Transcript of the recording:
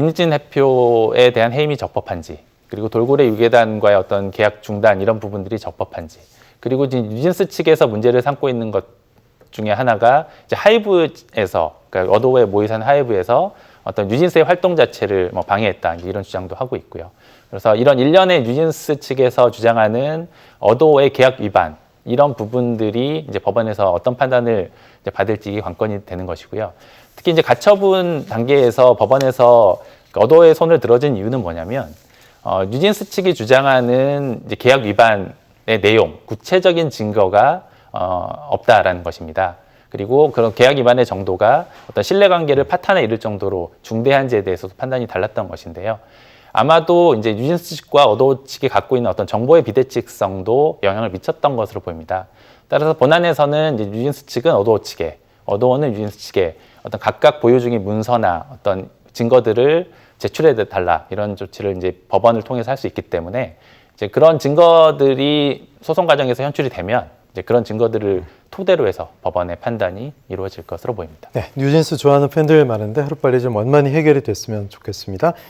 민진 대표에 대한 해임이 적법한지, 그리고 돌고래 유괴단과의 어떤 계약 중단 이런 부분들이 적법한지, 그리고 지금 뉴진스 측에서 문제를 삼고 있는 것 중에 하나가 이제 하이브에서 그러니까 어도의 모의산 하이브에서 어떤 뉴진스의 활동 자체를 뭐 방해했다 이런 주장도 하고 있고요. 그래서 이런 일련의 뉴진스 측에서 주장하는 어도의 계약 위반 이런 부분들이 이제 법원에서 어떤 판단을 이제 받을지 관건이 되는 것이고요. 특히 이제 가처분 단계에서 법원에서 그 어도의 손을 들어준 이유는 뭐냐면 어, 뉴진스 측이 주장하는 이제 계약 위반의 내용, 구체적인 증거가 어, 없다라는 것입니다. 그리고 그런 계약 위반의 정도가 어떤 신뢰관계를 파탄에 이를 정도로 중대한지에 대해서도 판단이 달랐던 것인데요. 아마도 이제 뉴진스 측과 어도 측이 갖고 있는 어떤 정보의 비대칭성도 영향을 미쳤던 것으로 보입니다. 따라서 본안에서는 이제 뉴진스 측은 어도 측에, 어도원은 뉴진스 측에 어떤 각각 보유 중인 문서나 어떤 증거들을 제출해 달라 이런 조치를 이제 법원을 통해서 할 수 있기 때문에 이제 그런 증거들이 소송 과정에서 현출이 되면 이제 그런 증거들을 토대로 해서 법원의 판단이 이루어질 것으로 보입니다. 네, 뉴진스 좋아하는 팬들 많은데 하루빨리 좀 원만히 해결이 됐으면 좋겠습니다.